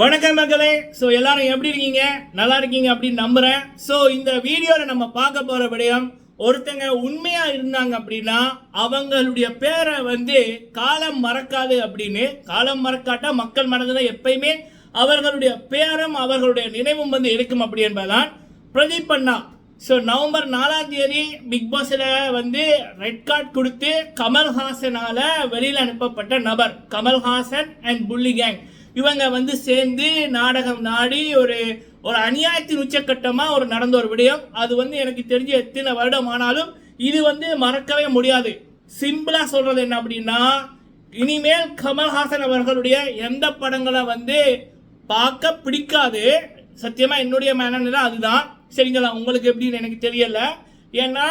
வணக்கம் மக்களே. ஸோ எல்லாரும் எப்படி இருக்கீங்க? நல்லா இருக்கீங்க அப்படின்னு நம்புறேன். ஸோ இந்த வீடியோவில் நம்ம பார்க்க போகிற விடயம் ஒருத்தங்க உண்மையாக இருந்தாங்க அப்படின்னா அவங்களுடைய பேரை வந்து காலம் மறக்காது அப்படின்னு காலம் மறக்காட்டா மக்கள் மனதில் எப்பயுமே அவர்களுடைய பேரும் அவர்களுடைய நினைவும் வந்து இருக்கும் அப்படி என்பதுதான் பிரதீப் அண்ணா. ஸோ நவம்பர் நாலாம் தேதி பிக் பாஸில் வந்து ரெட் கார்ட் கொடுத்து கமல்ஹாசனால வெளியில் அனுப்பப்பட்ட நபர் கமல்ஹாசன் அண்ட் புள்ளி கேங் இவங்க வந்து சேர்ந்து நாடகம் நாடி ஒரு ஒரு அநியாயத்தின் உச்சக்கட்டமாக ஒரு நடந்த ஒரு விடயம். அது வந்து எனக்கு தெரிஞ்ச எத்தனை வருடம் ஆனாலும் இது வந்து மறக்கவே முடியாது. சிம்பிளாக சொல்கிறது என்ன அப்படின்னா இனிமேல் கமல்ஹாசன் அவர்களுடைய எந்த படங்களை வந்து பார்க்க பிடிக்காது. சத்தியமாக என்னுடைய மனநிலை அதுதான். சரிங்களா? உங்களுக்கு எப்படின்னு எனக்கு தெரியல. ஏன்னா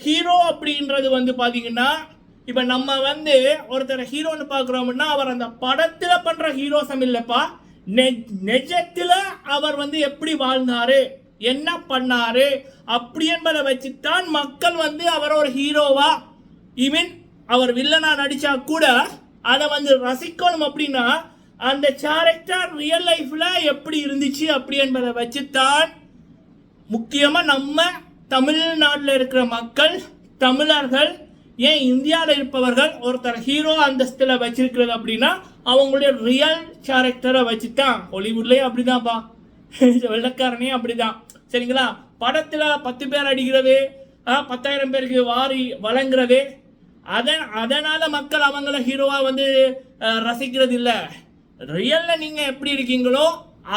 ஹீரோ அப்படின்றது வந்து பார்த்தீங்கன்னா இப்போ நம்ம வந்து ஒருத்தரை ஹீரோன்னு பார்க்குறோம்னா அவர் அந்த படத்தில் பண்ணுற ஹீரோசம் இல்லைப்பா. நெஜத்தில் அவர் வந்து எப்படி வாழ்ந்தார் என்ன பண்ணார் அப்படி என்பதை வச்சுத்தான் மக்கள் வந்து அவர் ஒரு ஹீரோவா ஈவன் அவர் வில்லனா நடித்தா கூட அதை வந்து ரசிக்கணும் அப்படின்னா அந்த கேரக்டர் ரியல் லைஃப்பில் எப்படி இருந்துச்சு அப்படி என்பதை வச்சுத்தான் முக்கியமாக நம்ம தமிழ்நாட்டில் இருக்கிற மக்கள் தமிழர்கள் ஏன் இந்தியாவில் இருப்பவர்கள் ஒருத்தர் ஹீரோ அந்தஸ்தில் வச்சிருக்கிறது அப்படின்னா அவங்களுடைய ரியல் கேரக்டரை வச்சு தான் ஹாலிவுட்லேயும் அப்படிதான்ப்பா வெள்ளக்காரனே அப்படிதான். சரிங்களா? படத்தில் பத்து பேர் அடிக்கிறது பத்தாயிரம் பேருக்கு வாரி வழங்குறது அதன் அதனால் மக்கள் அவங்கள ஹீரோவாக வந்து ரசிக்கிறது இல்லை ரியலில் நீங்கள் எப்படி இருக்கீங்களோ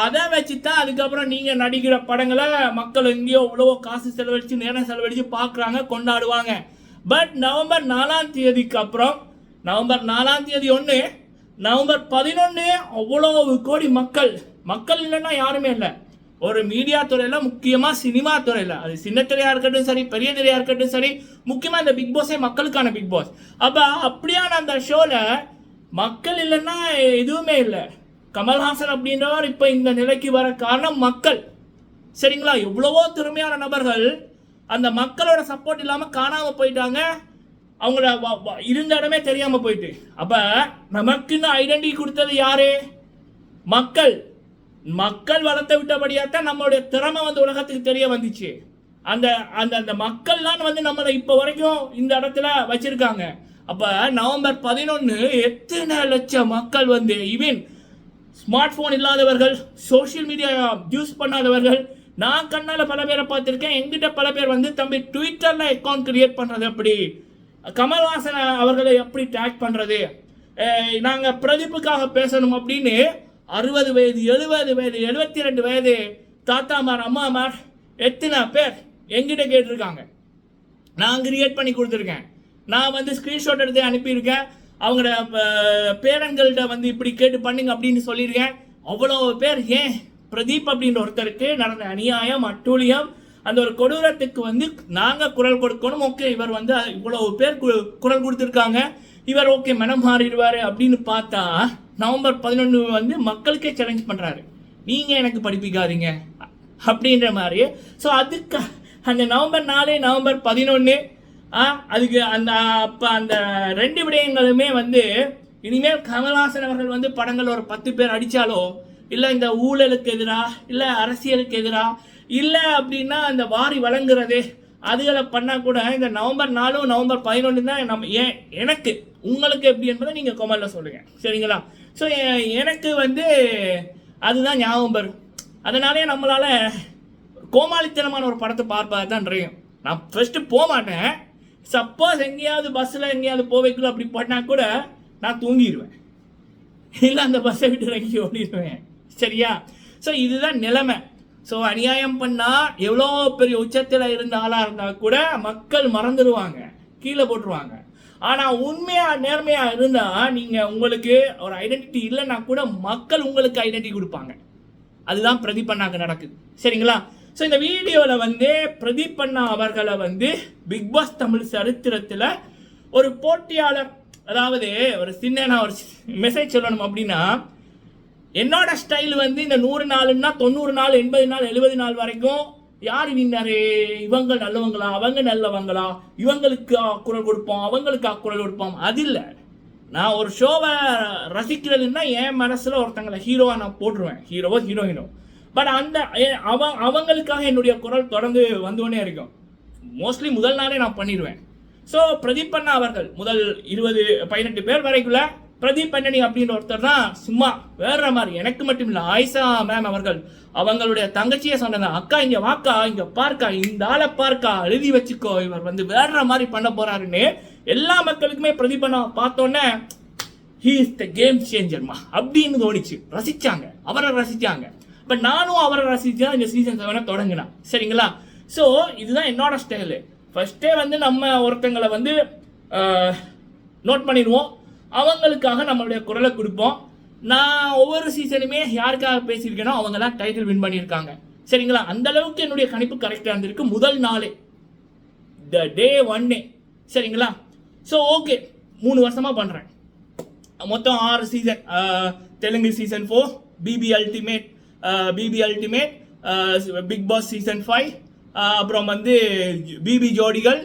அதை வச்சு தான் அதுக்கப்புறம் நீங்கள் நடிக்கிற படங்களை மக்கள் எங்கேயோ இவ்வளவோ காசு செலவழித்து நேரம் செலவழிச்சு பார்க்குறாங்க கொண்டாடுவாங்க. பட் நவம்பர் நாலாம் தேதிக்கு அப்புறம் நவம்பர் நாலாம் தேதி ஒன்று நவம்பர் பதினொன்று அவ்வளோ கோடி மக்கள். மக்கள் இல்லைன்னா யாருமே இல்லை. ஒரு மீடியா துறையில் முக்கியமாக சினிமா துறையில். அது சின்ன திரையாக இருக்கட்டும் சரி பெரிய திரையாக இருக்கட்டும் சரி முக்கியமாக இந்த பிக் பாஸே மக்களுக்கான பிக் பாஸ் அப்போ அப்படியான அந்த ஷோவில் மக்கள் இல்லைன்னா எதுவுமே இல்லை. கமல்ஹாசன் அப்படின்றவர் இப்போ இந்த நிலைக்கு வர காரணம் மக்கள். சரிங்களா? எவ்வளவோ திறமையான நபர்கள் அந்த மக்களோட சப்போர்ட் இல்லாமல் காணாமல் போயிட்டாங்க. அவங்கள வ- இருந்த இடமே தெரியாமல் போயிட்டு. அப்போ நமக்குன்னு ஐடென்டிட்டி கொடுத்தது யாரு? மக்கள். மக்கள் வளர்த்த விட்டபடியாத்தான் நம்மளுடைய திறமை வந்து உலகத்துக்கு தெரிய வந்துச்சு. அந்த அந்த அந்த மக்கள் தான் வந்து நம்மளை இப்போ வரைக்கும் இந்த இடத்துல வச்சிருக்காங்க. அப்போ நவம்பர் பதினொன்று எத்தனை லட்சம் மக்கள் வந்து ஈவன் ஸ்மார்ட் ஃபோன் இல்லாதவர்கள் சோஷியல் மீடியா யூஸ் பண்ணாதவர்கள் நான் கண்ணால் பல பேரை பார்த்துருக்கேன். எங்கிட்ட பல பேர் வந்து தம்பி ட்விட்டரில் அக்கௌண்ட் கிரியேட் பண்ணுறது எப்படி? கமல்ஹாசன் அவர்களை எப்படி டேக் பண்ணுறது நாங்கள் பிரதீப்புக்காக பேசணும் அப்படின்னு அறுபது வயது எழுபது வயது எழுபத்தி ரெண்டு வயது தாத்தாமார் அம்மாமார் எத்தனை பேர் எங்கிட்ட கேட்டிருக்காங்க. நான் கிரியேட் பண்ணி கொடுத்துருக்கேன். நான் வந்து ஸ்க்ரீன்ஷாட் எடுத்து அனுப்பியிருக்கேன். அவங்களோட பேரன்கள்கிட்ட வந்து இப்படி கேட்டு பண்ணுங்க அப்படின்னு சொல்லியிருக்கேன். அவ்வளோ பேர் ஏன் பிரதீப் அப்படின்ற ஒருத்தருக்கு நடந்த அநியாயம் அட்டூழியம் அந்த ஒரு கொடூரத்துக்கு வந்து நாங்கள் குரல் கொடுக்கணும். ஓகே இவர் வந்து இவ்வளோ பேர் கு- குரல் கொடுத்துருக்காங்க. இவர் ஓகே மனம் மாறிடுவார் அப்படின்னு பார்த்தா நவம்பர் பதினொன்று வந்து மக்களுக்கே சேலஞ்ச் பண்ணுறாரு நீங்கள் எனக்கு படிப்பிக்காதீங்க. அப்படின்ற மாதிரி. ஸோ அதுக்கு அந்த நவம்பர் நாலு நவம்பர் பதினொன்று அதுக்கு அந்த அப்போ அந்த ரெண்டு விடயங்களுமே வந்து இனிமேல் கமல்ஹாசன் அவர்கள் வந்து படங்கள் ஒரு பத்து பேர் அடித்தாலோ இல்லை இந்த ஊழலுக்கு எதிராக இல்லை அரசியலுக்கு எதிராக இல்லை அப்படின்னா இந்த வாரி வழங்குறது அதுகளை பண்ணால் கூட இந்த நவம்பர் நாலும் நவம்பர் பதினொன்று தான் நம்ம ஏன் எனக்கு உங்களுக்கு எப்படி என்பதை நீங்கள் கொமலில் சொல்லுங்கள் சரிங்களா? ஸோ எனக்கு வந்து அதுதான் ஞாபகம் வரும். அதனாலே நம்மளால் கோமாளித்தனமான ஒரு படத்தை பார்ப்பது தான் நிறையும் நான் ஃபஸ்ட்டு போக மாட்டேன். சப்போஸ் எங்கேயாவது பஸ்ஸில் எங்கேயாவது போவைக்குள்ள அப்படி பண்ணால் கூட நான் தூங்கிடுவேன். இல்லை அந்த பஸ்ஸை விட்டு இறங்கி ஓடிடுவேன். சரியா? ஸோ இதுதான் நிலைமை. ஸோ அநியாயம் பண்ணால் எவ்வளோ பெரிய உச்சத்தில் இருந்த ஆளாக இருந்தால் கூட மக்கள் மறந்துடுவாங்க கீழே போட்டுருவாங்க. ஆனால் உண்மையாக நேர்மையாக இருந்தால் நீங்கள் உங்களுக்கு ஒரு ஐடென்டிட்டி இல்லைன்னா கூட மக்கள் உங்களுக்கு ஐடென்டிட்டி கொடுப்பாங்க. அதுதான் பிரதீப் அண்ணாக்கு நடக்குது. சரிங்களா? ஸோ இந்த வீடியோவில் வந்து பிரதீப் அண்ணா அவர்களை வந்து பிக் பாஸ் தமிழ் சரித்திரத்தில் ஒரு போட்டியாளர் அதாவது ஒரு சின்ன நான் ஒரு மெசேஜ் சொல்லணும் அப்படின்னா என்னோட ஸ்டைல் வந்து இந்த நூறு நாளுன்னா தொண்ணூறு நாள் எண்பது நாள் எழுபது நாள் வரைக்கும் யார் வின்னாரு? இவங்க நல்லவங்களா? அவங்க நல்லவங்களா? இவங்களுக்கு குரல் கொடுப்போம் அவங்களுக்கு குரல் கொடுப்போம். அது இல்லை. நான் ஒரு ஷோவை ரசிக்கிறதுன்னா என் மனசில் ஒருத்தங்களை ஹீரோவாக நான் போட்டுருவேன். ஹீரோவோ ஹீரோயினோ பட் அந்த அவ அவங்களுக்காக என்னுடைய குரல் தொடர்ந்து வந்தோடனே இருக்கும். மோஸ்ட்லி முதல் நாளே நான் பண்ணிடுவேன் ஸோ பிரதீப் அண்ணா அவர்கள் முதல் இருபது பதினெட்டு பேர் வரைக்குள்ள பிரதீப் பண்ணனி அப்படின்னு ஒருத்தர் தான் சும்மா வேற மாதிரி. எனக்கு மட்டும் இல்லை ஆயிஷா மேம் அவர்கள் அவங்களுடைய தங்கச்சியை சொன்னது அக்கா இங்க வாக்கா இங்க பார்க்கா இந்த ஆளை பார்க்கா எழுதி வச்சுக்கோ இவர் வந்து வேற மாதிரி பண்ண போறாருன்னு எல்லா மக்களுக்குமே பிரதீப் அண்ணா பார்த்தோன்னே ஹீ இஸ் த கேம் சேஞ்சர்மா அப்படின்னு தோணிச்சு. ரசிச்சாங்க. அவரை ரசிச்சாங்க. இப்போ நானும் அவரை ரசிச்சு தான் இந்த சீசன் செவனை தொடங்கினேன். சரிங்களா? ஸோ இதுதான் என்னோட ஸ்டைலு ஃபர்ஸ்டே வந்து நம்ம ஒருத்தங்களை வந்து நோட் பண்ணிடுவோம். அவங்களுக்காக நம்மளுடைய குரலை கொடுப்போம். நான் ஒவ்வொரு சீசனுமே யாருக்காக பேசியிருக்கேனோ அவங்க தான் டைட்டில் வின் பண்ணியிருக்காங்க. சரிங்களா? அந்த அளவுக்கு என்னுடைய கணிப்பு கரெக்டாக இருந்திருக்கு. முதல் நாளே. த டே ஒன்னே சரிங்களா? ஸோ ஓகே மூணு வருஷமாக பண்ணுறேன் மொத்தம் ஆறு season Telugu season four BB ultimate BB ultimate Bigg Boss season five அப்புறம் வந்து பிபி ஜோடிகள்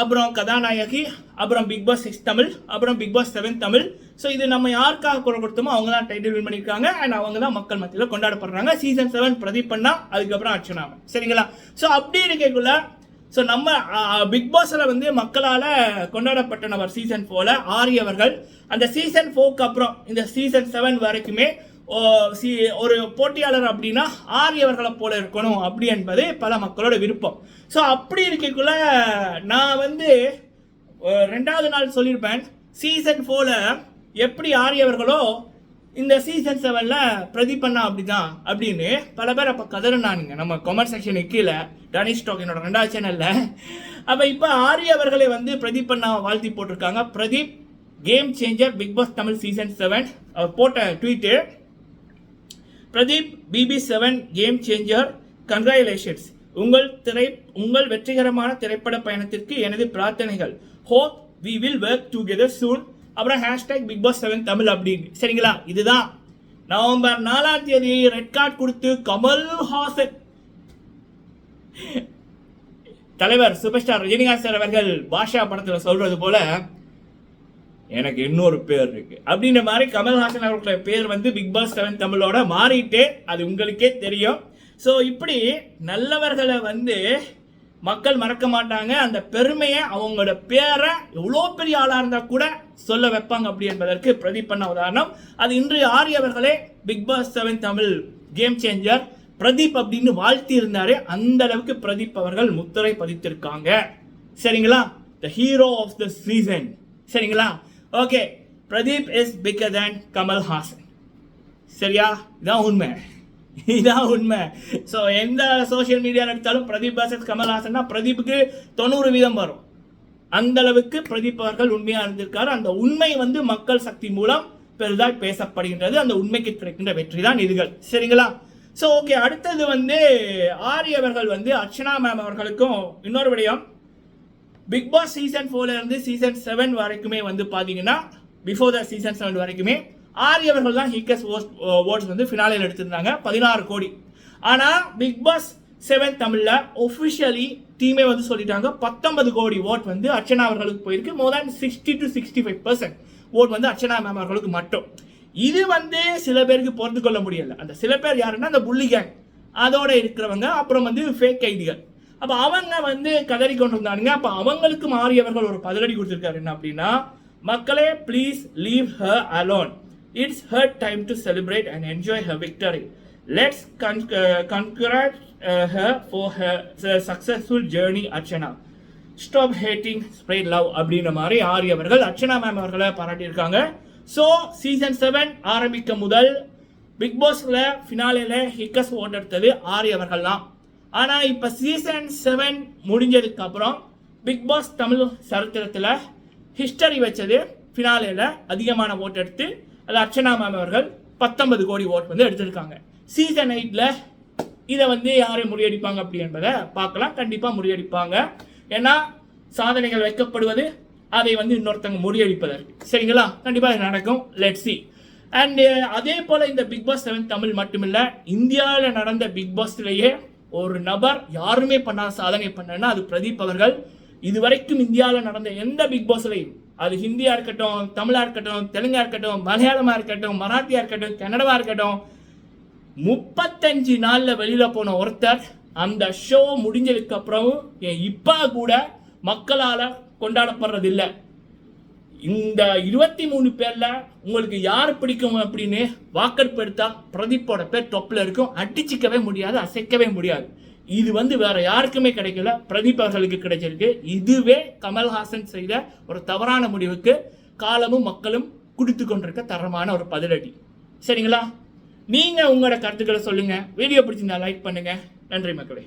அப்புறம் கதாநாயகி அப்புறம் பிக் பாஸ் சிக்ஸ் தமிழ் அப்புறம் Bigg Boss seven Tamil. So இது நம்ம யாருக்காக குரல் கொடுத்தோமோ அவங்க தான் டைட்டில் வின் பண்ணியிருக்காங்க. அண்ட் அவங்க தான் மக்கள் மத்தியில் கொண்டாடப்படுறாங்க. சீசன் செவன் பிரதீப் பண்ணா அதுக்கப்புறம் அர்ச்சனாவை சரிங்களா? ஸோ அப்படி இருக்கக்குள்ள ஸோ நம்ம பிக் பாஸில் வந்து மக்களால் கொண்டாடப்பட்ட நபர் சீசன் ஃபோரில் ஆரியவர்கள் அந்த சீசன் ஃபோக்கு அப்புறம் இந்த சீசன் செவன் வரைக்குமே சி- ஒரு போட்டியாளர் அப்படின்னா ஆரியவர்களை போல இருக்கணும் அப்படி என்பது பல மக்களோட விருப்பம். ஸோ அப்படி இருக்கக்குள்ள நான் வந்து ரெண்டாவது நாள் சொல்லியிருப்பேன் சீசன் ஃபோல எப்படி ஆரியவர்களோ இந்த சீசன் செவனில் பிரதீப் அப்படி அப்படிதான் அப்படின்னு பல பேர் அப்போ கதறினானுங்க. நம்ம கொமர்ஸ் செக்ஷனுக்கு கீழே டனிஷ் டாக் என்னோட ரெண்டாவது சேனலில் அப்போ இப்போ ஆரியவர்களை வந்து பிரதீப் அண்ணா வாழ்த்தி போட்டிருக்காங்க. Pradeep game changer Bigg Boss Tamil season seven போட்ட tweet Pradeep BB seven game changer congratulations உங்கள் திரை உங்கள் வெற்றிகரமான திரைப்பட பயணத்திற்கு எனது பிரார்த்தனைகள். Hope we will work together soon அப்புறம் hashtag Bigg Boss seven Tamil அப்படின்னு. சரிங்களா? இதுதான். நவம்பர் நாலாம் தேதி ரெட் கார்டு கொடுத்து கமல் ஹாசன். தலைவர் சூப்பர் ஸ்டார் ரஜினிகாந்த் சார் அவர்கள் பாஷா படத்தில் சொல்றது போல எனக்கு இன்னொரு பேர் இருக்கு. அப்படின்ற மாதிரி கமல்ஹாசன் அவர்களுடைய பேர் வந்து பிக் பாஸ் செவன் தமிழோட மாறிட்டு அது உங்களுக்கே தெரியும். ஸோ இப்படி நல்லவர்களை வந்து மக்கள் மறக்க மாட்டாங்க. அந்த பெருமையை அவங்களோட பேரை எவ்வளோ பெரிய ஆளாக இருந்தால் கூட சொல்ல வைப்பாங்க அப்படி என்பதற்கு பிரதீப் பண்ண உதாரணம். அது இன்று ஆரியவர்களே Bigg Boss seven Tamil game changer Pradeep அப்படின்னு வாழ்த்தி இருந்தாரு. அந்த அளவுக்கு பிரதீப் அவர்கள் முத்திரை பதித்திருக்காங்க. சரிங்களா? The hero of the season சரிங்களா? Okay Pradeep is bigger than Kamal Haasan சரியா? இதான் உண்மை. இதான் உண்மை. ஸோ எந்த சோஷியல் மீடியாவில் எடுத்தாலும் பிரதீப் பாசஸ் கமல்ஹாசன்னா பிரதீப்புக்கு தொண்ணூறு வீதம் வரும். அந்த அளவுக்கு பிரதீப் அவர்கள் உண்மையாக இருந்திருக்காரு. அந்த உண்மை வந்து மக்கள் சக்தி மூலம் பெரிதாக பேசப்படுகின்றது. அந்த உண்மைக்கு கிடைக்கின்ற வெற்றி தான் இதுகள். சரிங்களா? ஸோ ஓகே அடுத்தது வந்து ஆரியவர்கள் வந்து அர்ச்சனா மேம் அவர்களுக்கும் இன்னொரு விடயம். பிக் பாஸ் சீசன் ஃபோர்ல இருந்து சீசன் செவன் வரைக்குமே வந்து பார்த்தீங்கன்னா பிஃபோர் த சீசன் செவன் வரைக்குமே ஆரி அவர்கள் தான் ஹிக்கஸ் ஓட்ஸ் uh, வந்து ஃபினாலில் எடுத்திருந்தாங்க. பதினாறு கோடி. ஆனால் பிக் பாஸ் செவன் தமிழில் ஒஃபிஷியலி டீமே வந்து சொல்லிட்டாங்க. பத்தொன்பது கோடி ஓட் வந்து அர்ச்சனா அவர்களுக்கு போயிருக்கு. More than sixty to sixty five percent vote வந்து அர்ச்சனா மேம் அவர்களுக்கு மட்டும். இது வந்து சில பேருக்கு பொறுத்து கொள்ள முடியல. அந்த சில பேர் யாருன்னா அந்த புள்ளி கேங் அதோட இருக்கிறவங்க அப்புறம் வந்து ஃபேக் ஐடிகள். அப்போ அவங்க வந்து கதறி கொண்டு அப்போ அவங்களுக்கு மாறியவர்கள் ஒரு பதிலடி கொடுத்துருக்காரு. என்ன அப்படின்னா மக்களே please leave her alone it's her time to celebrate and enjoy her victory let's congrat her for her successful journey Archana stop hating spread love அப்படின்ற மாதிரி ஆரி அவர்கள் அர்ச்சனா மேம் அவர்களை பாராட்டியிருக்காங்க. ஸோ சீசன் செவன் ஆரம்பிக்க முதல் பிக் பாஸில் ஃபினாலேல ஹிக்கஸ் ஓட்டெடுத்தது ஆரியவர்கள் தான் ஆனால் இப்போ சீசன் செவன் முடிஞ்சதுக்கு அப்புறம் பிக் பாஸ் தமிழ் சரித்திரத்தில் ஹிஸ்டரி வச்சது ஃபினாலேயில் அதிகமான ஓட் எடுத்து அது அர்ச்சனா மேம் அவர்கள் பத்தொன்பது கோடி ஓட் வந்து எடுத்திருக்காங்க. சீசன் எயிட்டில் இதை வந்து யாரை முறியடிப்பாங்க அப்படி என்பதை பார்க்கலாம். கண்டிப்பாக முறியடிப்பாங்க. ஏன்னா சாதனைகள் வைக்கப்படுவது அதை வந்து இன்னொருத்தங்க முறியடிப்பதற்கு. சரிங்களா? கண்டிப்பாக இது நடக்கும். லெட் சி அண்ட் அதே போல் இந்த பிக் பாஸ் செவன் தமிழ் மட்டுமில்லை இந்தியாவில் நடந்த பிக் பாஸ்லேயே ஒரு நபர் யாருமே பண்ணாத சாதனை பண்ணனா அது பிரதீப் அவர்கள். இதுவரைக்கும் இந்தியாவில் நடந்த எந்த பிக் பாஸ்லையும் அது ஹிந்தியா இருக்கட்டும் தமிழா இருக்கட்டும் தெலுங்கா இருக்கட்டும் மலையாளமா இருக்கட்டும் மராத்தியா இருக்கட்டும் கன்னடவா இருக்கட்டும் முப்பத்தஞ்சு நாள்ல வெளியில போன ஒருத்தர் அந்த ஷோ முடிஞ்சதுக்கு அப்புறம் இப்போ கூட மக்களால கொண்டாடப்படுறதில்ல. இந்த இருபத்தி மூணு பேரில் உங்களுக்கு யார் பிடிக்கும் அப்படின்னு வாக்கெடுப்பு எடுத்தால் பிரதீப்போட பேர் டொப்பில் இருக்கும். அடிச்சிக்கவே முடியாது அசைக்கவே முடியாது. இது வந்து வேற யாருக்குமே கிடைக்கல. பிரதீப் அவர்களுக்கு கிடைச்சிருக்கு. இதுவே கமல்ஹாசன் செய்த ஒரு தவறான முடிவுக்கு காலமும் மக்களும் கொடுத்து கொண்டிருக்க தரமான ஒரு பதிலடி. சரிங்களா? நீங்கள் உங்களோட கருத்துக்களை சொல்லுங்கள் வீடியோ பிடிச்சிருந்தா லைக் பண்ணுங்கள் நன்றி மக்களே.